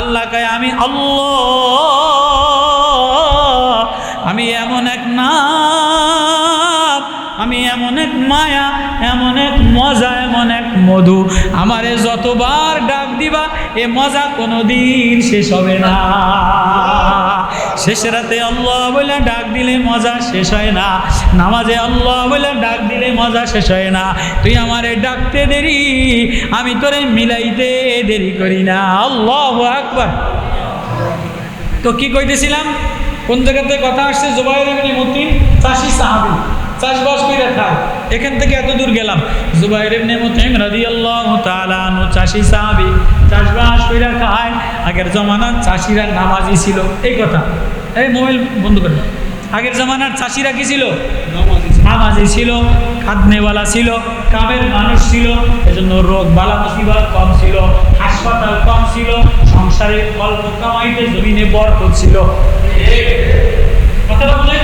আল্লাহ কয়, আমি আল্লাহ, আমি এমন এক নাম, আমি এমন এক মায়া, এমন এক মজা, এমন এক মধু, আমারে যতবার ডাক দিবা, এ মজা কোনো দিন শেষ হবে না। শেষ রাতে আল্লাহ বলে ডাক দিলে মজা শেষ হয় না। নামাজে আল্লাহ বলে ডাক দিলে মজা শেষ হয় না। তুই আমারে ডাকতে দেরি, আমি তোরে মিলাইতে দেরি করি না। আল্লাহ আকবার। তো কি কইতেছিলাম? কোন জায়গাতে কথা আসছে? জুবাইর ইবনে মুতিম চাষি সাহাবি। চাষবাস করে খায়। এখান থেকে এত দূর গেলাম। জুবাইর ইবনে মুতিম রাদিয়াল্লাহু তাআলা চাষি সাহাবি। চাষবাস করে খায়। আগের জমানার চাষিরা নামাজি ছিল। এই কথা। এই মোবাইল বন্ধ করে। আগের জমানার চাষিরা কি ছিল? নামাজি ছিল। খাদনেওয়ালা ছিল, কামের মানুষ ছিল। এজন্য রোগ বালা মুসিবত কম ছিল, হাসপাতাল কম ছিল, সংসারে অল্প কামাইতে জমিনে বরকত ছিল। কথাটা বুঝাইতে পারলাম? তো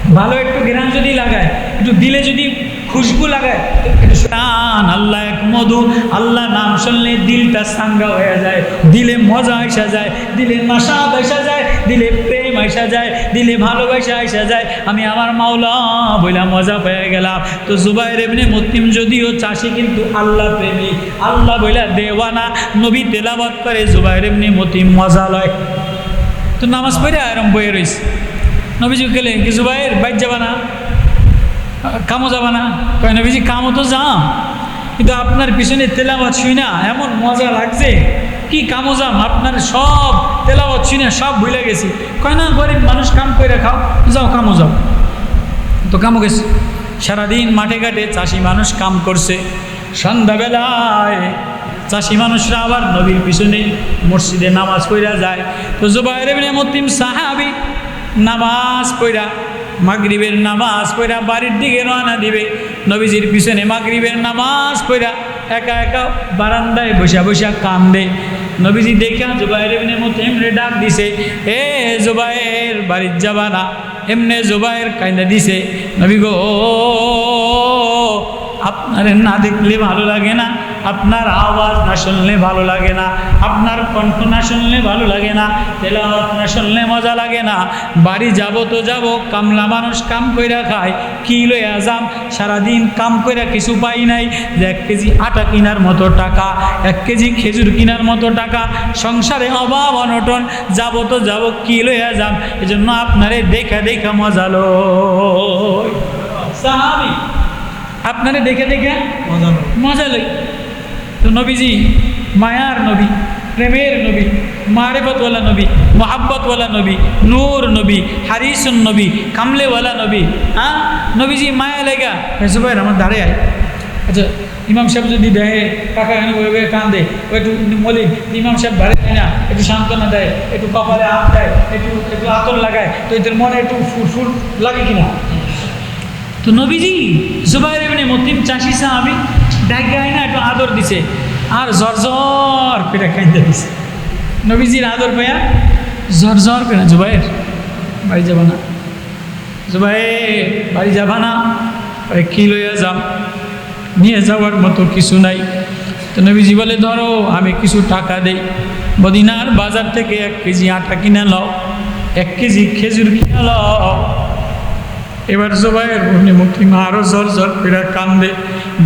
ভালো একটু গ্রাম যদি লাগায়, একটু দিলে যদি খুশবু লাগায় টান আল্লাহ এক মধু, আল্লাহ নাম শুনলে দিলটা সাঙ্গা হয়ে যায়। দিলে মজা আসা যায়, দিলে মাসাদ আসা যায়, দিলে প্রেম আসা যায়, দিলে ভালোবাসা আসা যায়। আমি আমার মাওলা বইলা মজা পেয়ে গেলাম। তো জুবাইর এমনি মুতিম যদিও চাষি, কিন্তু আল্লাহ প্রেমী। আল্লাহ বইলা দেওয়ানা, নবী তেলাবাদ করে জুবাইর এমনি মতিম মজা লয়। তো নামাজ পড়ে আরাম বয়ে রয়েছে নবীজি গেলে কি জুবাইর, বাইর যাবা না। কামও যাবা না। কয়, নবীজি, কামও তো যাম। কিন্তু আপনার পিছনে তেলাওয়াত শুই না, এমন মজা লাগছে। কি কামো যাম, আপনার সব তেলাওয়াত শুই না, সব ভুলে গেছি। কয়, না, গরিব মানুষ, কাম করে খাও। যাও, কামও যাও। তো কামও গেছে। সারাদিন মাঠে ঘাটে চাষি মানুষ কাম করছে। সন্ধ্যাবেলায় চাষি মানুষরা আবার নবীর পিছনে মসজিদে নামাজ পড়া যায়। তো জুবাইর ইবনে মুতিম সাহাবি নামাজ পড়া, মাগরিবের নামাজ পড়া, বাড়ির দিকে রওনা দিবে। নবীজির পিছনে মাগরিবের নামাজ পড়া, একা একা বারান্দায় বসা বসা কান্দে। নবীজি দেখা জুবাইর ইবনে মুতিম রে ডাক দিছে, এ জুবাইর, বাড়ির যাবা না। এমনে জুবাইর কাইন্দা দিছে, নবী গো, আপনার না দেখলে ভালো লাগে না? আপনার আওয়াজ না শুনলে ভালো লাগে না আপনার কণ্ঠ না শুনলে ভালো লাগে না তেলাওয়াত না শুনলে মজা লাগে না বাড়ি যাব তো যাব কামলা মানুষ কাম কইরা খায় কি লইয়া যাম সারাদিন কাম কইরা কিছু পাই নাই যে এক কেজি আটা কেনার মতো টাকা এক কেজি খেজুর কেনার মতো টাকা সংসারে অভাব অনটন যাব তো যাব কি লইয়া যাম এজন্য আপনারে দেখা দেখা মজা সাহাবি আপনারে দেখে দেখে মজা লই তো নবীজি মায়ার নবী প্রেমের নবী মারেফতওয়ালা নবী মোহাব্বতওয়ালা নবী নূর নবী হারিসুন নবী কামলেওয়ালা নবী হ্যাঁ? নবীজি মায়া লেগা। ভাই আমার দাঁড়ে আয়। আচ্ছা ইমাম সাহেব যদি দেহে কাকা এনে বই কান্দে ও একটু মলিন ইমাম সাহেব ভারে দেয় না একটু সান্ত্বনা দেয় একটু কপালে হাত দেয় একটু একটু আতর লাগায় তো এদের মনে একটু ফুল ফুল লাগে কিনা? তো নবীজি জুবাইর এমনি মতিম চাষি সাহাবি ডাকায় না, একটু আদর দিছে। আর জ্বর পেটে খাইতে দিছে। নবীজির আদর পাইয়া জ্বর করে জুবাইর, বাড়ি যাবা না। জুবাইর, বাড়ি যাবা না। আরে কি লইয়া যাম? নিয়ে যাওয়ার মতো কিছু নাই। তো নবীজি বলে, ধরো, আমি কিছু টাকা দেই। মদিনার বাজার থেকে এক কেজি আটা কিনে লও। এক কেজি খেজুর কিনে লও। এবার জবাইয়ের উনি মুক্তি মা আরও জ্বর জ্বর ফেরা কান্দে।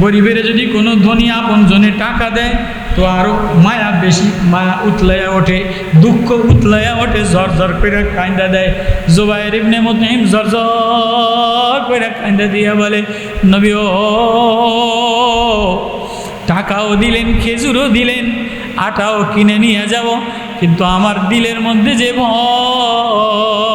গরিবের যদি কোনো ধনী আপন জনে টাকা দেয়, তো আরও মায়া বেশি, মায়া উতলাইয়া ওঠে, দুঃখ উতলাইয়া ওঠে জ্বর জ্বর করে কান্দা দেয়। জোবাইর ইবনে মুতিম জ্বর জ্বর করে কান্দা দিয়া বলে, নবী ও, টাকাও দিলেন, খেজুরও দিলেন, আটাও কিনে নিয়ে যাব, কিন্তু আমার দিলের মধ্যে যে ভয়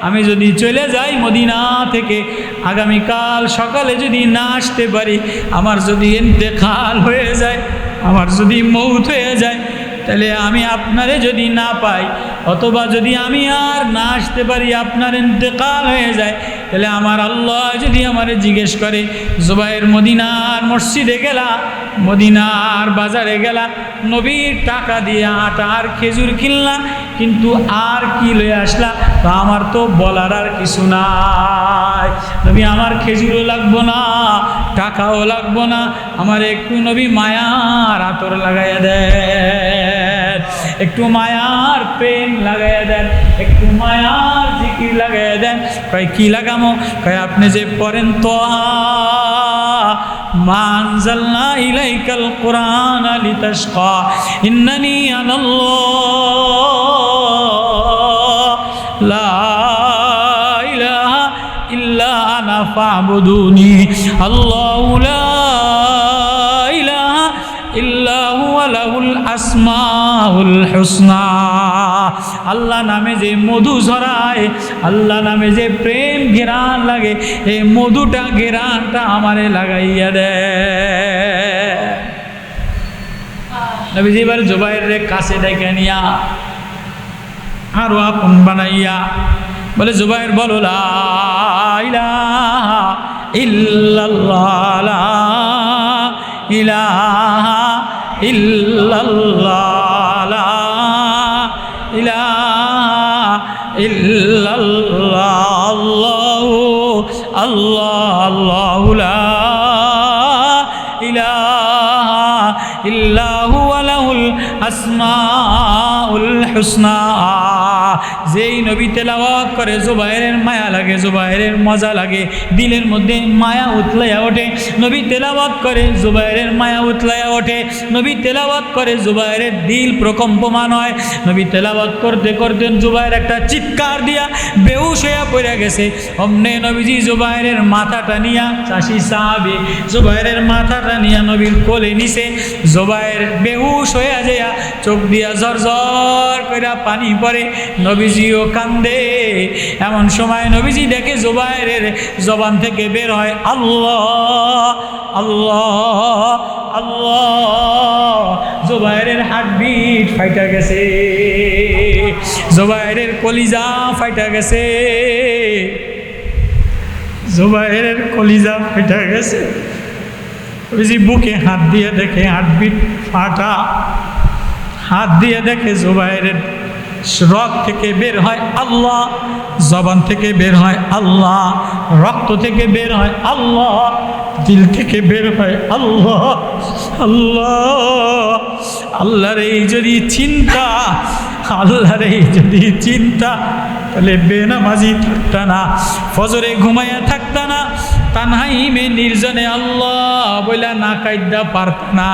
আমি যদি চলে যাই মদিনা থেকে, আগামীকাল সকালে যদি না আসতে পারি, আমার যদি ইন্তেকাল হয়ে যায়, আমার যদি মৌত হয়ে যায়, তাহলে আমি আপনারে যদি না পাই অথবা যদি আমি আর না আসতে পারি, আপনার ইন্তেকাল হয়ে যায়, তাহলে আমার আল্লাহ যদি আমারে জিজ্ঞেস করে, জুবাইর মদিনার মসজিদে গেলা, মদিনার বাজারে গেলা, নবীর টাকা দিয়ে আটা আর খেজুর কিনলা, কিন্তু আর কি লয়ে আসলা? তো আমার তো বলার আর কিছু নাই। নবী, আমার খেজুরও লাগবো না, টাকাও লাগবো না, আমার একটু নবী মায়ার আতর লাগাইয়া দেন একটু মায়ার প্রেম লাগাইয়া দেন, একটু মায়ার জিকির লাগাইয়া দেন। কয়, কি লাগামো? কয়, আপনি যে পড়েন তো ইল্লা আল্লাহু আসমাউল হুসনা। আল্লাহ নামে যে মধু ঝরায়, আল্লাহ নামে যে প্রেম ঘেরান লাগে, এই মধুটা ঘেরানটা আমারে লাগাইয়া নবীজি এবার কাছে ডেকে নিয়া, আরও আপন বানাইয়া বলে, জুবাইর বলো ইল্লাল্লাহ ইলাহা ইল্লাল্লাহ ইল্লাহু লাহুল আসমাউল হুসনা। যেই নবী তেলাওয়াত করে, জুবাইরের মায়া লাগে, জুবাইরের মজা লাগে, দিলের মধ্যে মায়া উতলাইয়া ওঠে। নবী তেলাওয়াত করে, জুবাইরের মায়া উতলাইয়া ওঠে। নবী তেলাওয়াত করে, জুবাইরের দিল প্রকম্পমান হয়। নবী তেলাওয়াত করতে করতে জুবাইর একটা চিৎকার দিয়া বেহুশ হইয়া পড়ে গেছে। অমনে নবীজি জুবাইরের মাথাটা নিয়া, চাষি সাহাবি জুবাইরের মাথাটা নিয়া নবীর কোলে নিছে। জুবাইর বেহুশ হইয়া যাইয়া চোখ দিয়া ঝর ঝর কইরা পানি পড়ে। নবীজিও কান্দে। এমন সময় নবীজি দেখে জুবাইরের জবান থেকে বের হয়, আল্লাহ আল্লাহ আল্লাহ। জুবাইরের হার্টবিট ফাইটা গেছে। জুবাইরের কলিজা ফাইটা গেছে। জুবাইরের কলিজা ফাইটা গেছে। নবীজি বুকে হাত দিয়ে দেখে হার্টবিট ফাটা। হাত দিয়ে দেখে জুবাইরের রক থেকে বের হয় আল্লাহ, জবান থেকে বের হয় আল্লাহ, রক্ত থেকে বের হয় আল্লাহ, দিল থেকে বের হয় আল্লাহ আল্লাহ। আল্লাহর এই যদি চিন্তা, আল্লাহর এই যদি চিন্তা, তাহলে বেনামাজি থাকতা না, ফজরে ঘুমাইয়া থাকতা না তানহাইমে নির্জনে আল্লাহ বইলা না কায়দা পারত না।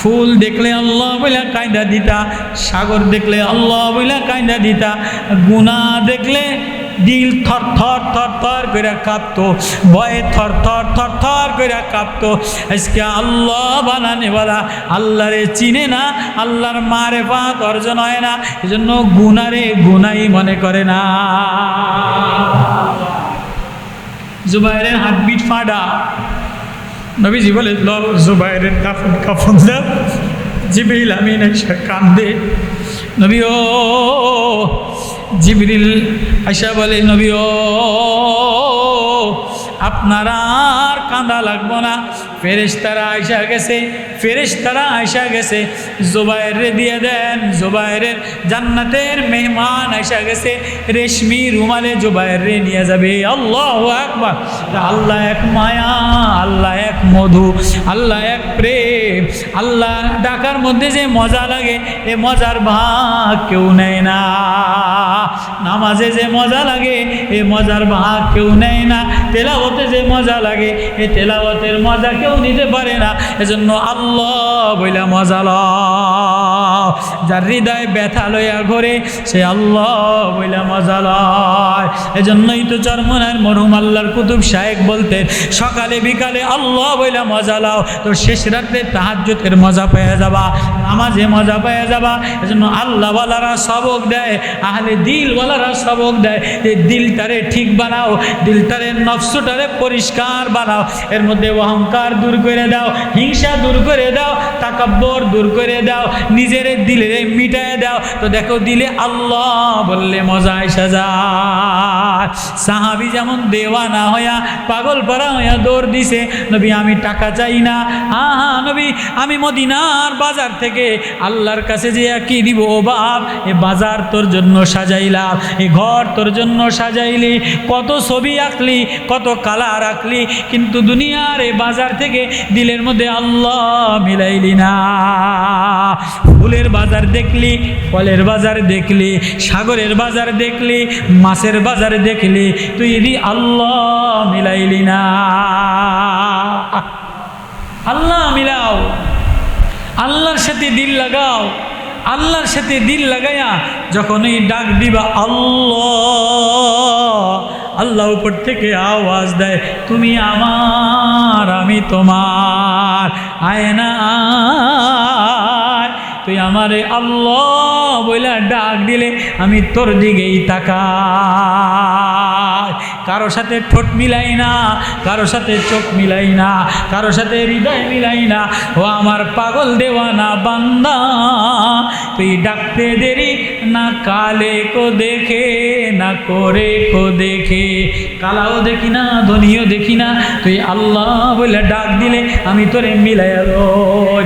ফুল দেখলে আল্লাহ বইলা কায়দা দিতা, সাগর দেখলে আল্লাহ বইলা কায়দা দিতা, গুনা দেখলে দিল থর থর থর থর করে কাঁপতো, ভয়ে থর থর থর থর করে কাঁপতো। আজকে আল্লাহ বানানেওয়ালা আল্লাহরে চিনে না, আল্লাহর মারে পাত অর্জন হয় না, এজন্য গুনারে গুনাই মনে করে না। জুবাইরের হাতবিট ফাডা নবীজি বলে ল জুবাইরের কাফন কাফন দাও জিবরিল আমিন এসে কান্দে। নবী ও, জিবরিল আশা বলে, নবী ও আপনার আর কাঁদা লাগবো না। ফেরেশতারা আয়সা গেছে, ফেরেশতারা আয়সা গেছে। জোবাইরে দিয়ে দেন, জোবাইরের জান্নাতের মেহমান আয়সা গেছে। রেশমি রুমালে জোবাইরে নিয়ে যাবে। আল্লাহ একবার আল্লাহ এক মায়া, আল্লাহ এক মধু, আল্লাহ এক প্রেম। আল্লাহ ডাকার মধ্যে যে মজা লাগে, এ মজার ভাগ কেউ নেয় না। নামাজে যে মজা লাগে, এ মজার ভাগ কেউ নেয় না। তেলাওতে যে মজা লাগে, এ তেলাওতের মজা কেউ নিতে পারে না। এজন্য আল্লাহ বইলা মজা লও যার হৃদয় ব্যথা লইয়া ঘরে, সে আল্লাহ বইলা মজা লয়। এজন্যই তো চরমনার মরহুম আল্লাহর কুতুব শাহেক বলতেন, সকালে বিকালে আল্লাহ বইলা মজা লাও, তো শেষ রাত্রে তাহাজ্যতের মজা পেয়ে যাবা। নামাজে মজা পেয়ে যাবা। এজন্য আল্লাহওয়ালারা সবক দেয়, আহলে দিলওয়ালারা সবক দেয়। যে দিলটারে ঠিক বানাও, দিলটারে নফসটারে পরিষ্কার বানাও, এর মধ্যে অহংকার দূর করে দাও, হিংসা দূর করে দাও, তাকাব্বর দূর করে দাও, নিজের দিলে মিটায় দাও। তো দেখো দিলে আল্লাহ বললে মজা এসে যায় সাহাবি যেমন দেওয়া না হইয়া, পাগল পারা হইয়া দৌড় দিছে, নবী, আমি টাকা চাই না। হা হা নবী, আমি মদিনার বাজার থেকে আল্লাহর কাছে যে কি দিব ও বাপ, এ বাজার তোর জন্য সাজাইলাম, এ ঘর তোর জন্য সাজাইলি, কত ছবি আঁকলি, কত কালার আঁকলি, কিন্তু দুনিয়ার এ বাজার থেকে দিলের মধ্যে আল্লাহ মিলাইলি না। ফুলের বাজার দেখলি, ফলের বাজার দেখলি, সাগরের বাজার দেখলি, মাছের বাজার দেখলি, তুই দি আল্লাহ মিলাইলি না। আল্লাহ মিলাও। আল্লাহর সাথে দিল লাগাও, আল্লাহর সাথে দিল লাগাইয়া এই ডাক দিবা, আল্লাহ আল্লাহ উপর থেকে আওয়াজ দেয়, তুমি আমার, আমি তোমার, আয়না আয়। তুই আমারে আল্লাহ বইলা ডাক দিলে আমি তোর দিকেই তাকাই কারও সাথে ঠোঁট মিলাই না কারও সাথে চোখ মিলাই না কারও সাথে হৃদয় মিলাই না। ও আমার পাগল দেওয়ানা বান্দা, তুই ডাকতে দেরি না কালে কো দেখে, না করে কো দেখে। কালাও দেখি না ধনীও দেখি না, তুই আল্লাহ বলে ডাক দিলে আমি তোরে মিলাই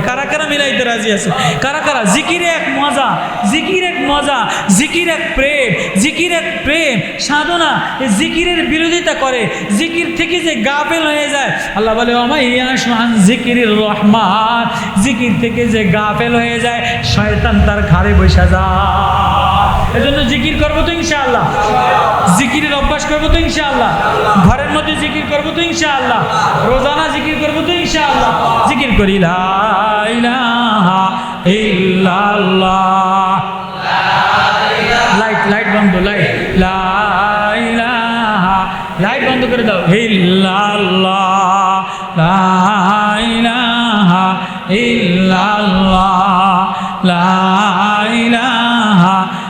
কারা কারা মিলাইতে রাজি আছে? কারা কারা? জিকির এক মজা, জিকির এক মজা, জিকির এক প্রেম, জিকির এক প্রেম, সাধনা জিকিরের বিরোধিতা করে। জিকির থেকে যে গাফেল হয়ে যায়, আল্লাহ বলে অমাইয়াসমান জিকিরের রহমান জিকির থেকে যে গাফেল হয়ে যায়, শয়তান তার ঘাড়ে বসে যায়। এজন্য জিকির করব তো ইনশাআল্লাহ। জিকিরের অভ্যাস করব তো ইনশাআল্লাহ। ঘরের মধ্যে জিকির করব তো ইনশাআল্লাহ। রোজানা জিকির করব তো ইনশাআল্লাহ। জিকির করি লাইট লাইট বন্ধ, লাইট। লা